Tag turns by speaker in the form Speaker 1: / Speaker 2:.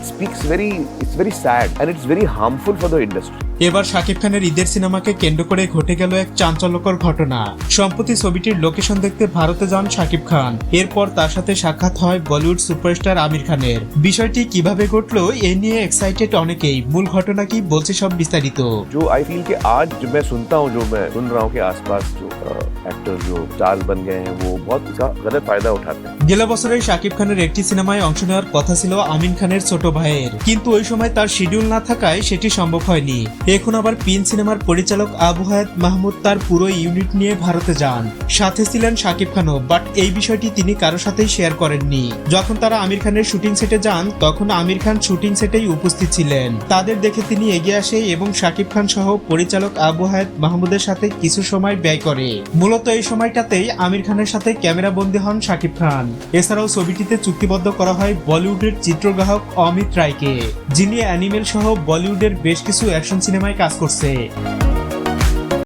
Speaker 1: it speaks very, it's very sad and it's very harmful for the industry.
Speaker 2: এবার শাকিব খানের ঈদের সিনেমাকে কেন্দ্র করে ঘটে গেল এক চাঞ্চল্যকর ঘটনা সম্প্রতি ছবিটির লোকেশন দেখতে ভারতে যান শাকিব খান এরপর তার সাথে সাক্ষাৎ হয় বলিউড সুপারস্টার আমির খানের বিষয়টি কিভাবে ঘটলো এ নিয়ে এক্সাইটেড অনেকেই মূল ঘটনা কি বলছে সব বিস্তারিত
Speaker 1: जो आई फील कि आज जो मैं सुनता हूँ जो मैं सुन रहा हूँ कि आसपास जो एक्टर्स जो स्टार्स बन गए हैं वो बहुत इसका गलत फायदा उठाते हैं
Speaker 2: গেল বছরে শাকিব খানের একটি সিনেমায় অংশ নেওয়ার কথা ছিল আমিন খানের ছোট ভাইয়ের। কিন্তু ওই সময় তার শিডিউল না থাকায় সেটি সম্ভব হয়নি। এখন আবার পিন সিনেমার পরিচালক আবু হায়াত মাহমুদ তার পুরো ইউনিট নিয়ে ভারতে যান। সাথে ছিলেন শাকিব খানও বাট এই বিষয়টি তিনি কারও সাথেই শেয়ার করেননি। যখন তারা আমির খানের শুটিং সেটে যান, তখন আমির খান শুটিং সেটেই উপস্থিত ছিলেন। তাদের দেখে তিনি এগিয়ে আসে এবং শাকিব খান সহ পরিচালক আবু হায়াত মাহমুদের সাথে কিছু সময় ব্যয় করে। মূলত এই সময়টাতেই আমির খানের সাথে ক্যামেরা বন্দী হন শাকিব খান। এছাড়াও ছবিটিতে চুক্তিবদ্ধ করা হয় বলিউডের চিত্রগ্রাহক অমিত রায়কে যিনি অ্যানিমেল সহ বলিউডের বেশ কিছু অ্যাকশন সিনেমায় কাজ করছে।